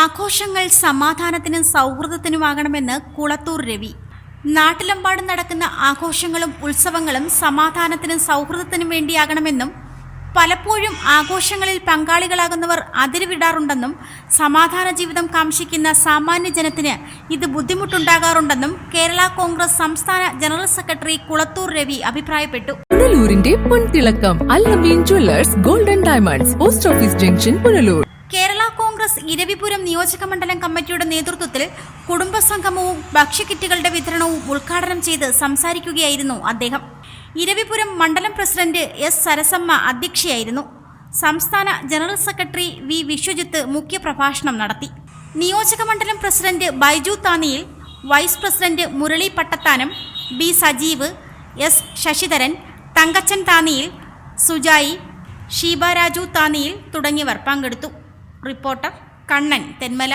ആഘോഷങ്ങൾ സമാധാനത്തിനും സൗഹൃദത്തിനുമാകണമെന്ന് കുളത്തൂർ രവി. നാട്ടിലെമ്പാടും നടക്കുന്ന ആഘോഷങ്ങളും ഉത്സവങ്ങളും സമാധാനത്തിനും സൗഹൃദത്തിനും വേണ്ടിയാകണമെന്നും പലപ്പോഴും ആഘോഷങ്ങളിൽ പങ്കാളികളാകുന്നവർ അതിരുവിടാറുണ്ടെന്നും സമാധാന ജീവിതം കാംക്ഷിക്കുന്ന സാമാന്യ ജനത്തിന് ഇത് ബുദ്ധിമുട്ടുണ്ടാകാറുണ്ടെന്നും കേരള കോൺഗ്രസ് സംസ്ഥാന ജനറൽ സെക്രട്ടറി കുളത്തൂർ രവി അഭിപ്രായപ്പെട്ടു. പുനലൂരിന്റെ പൊൻതിളക്കം Allameen jewellers golden diamonds post office junction Punalur. Congress Eravipuram നിയോജക മണ്ഡലം കമ്മിറ്റിയുടെ നേതൃത്വത്തിൽ കുടുംബസംഗമവും ഭക്ഷ്യക്കിറ്റുകളുടെ വിതരണവും ഉദ്ഘാടനം ചെയ്ത് സംസാരിക്കുകയായിരുന്നു അദ്ദേഹം. ഇരവിപുരം മണ്ഡലം പ്രസിഡന്റ് എസ് സരസമ്മ അധ്യക്ഷയായിരുന്നു. സംസ്ഥാന ജനറൽ സെക്രട്ടറി വി വിശ്വജിത്ത് മുഖ്യപ്രഭാഷണം നടത്തി. നിയോജക മണ്ഡലം president Baiju Thaniyil vice president Murali Pattathanam B Sajeev S Sasidharan Thankachan Thaniyil Sujai Sheeba Raju Thaniyil തുടങ്ങിയവർ പങ്കെടുത്തു. റിപ്പോർട്ടർ കണ്ണൻ തെന്മല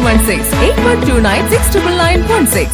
716 8129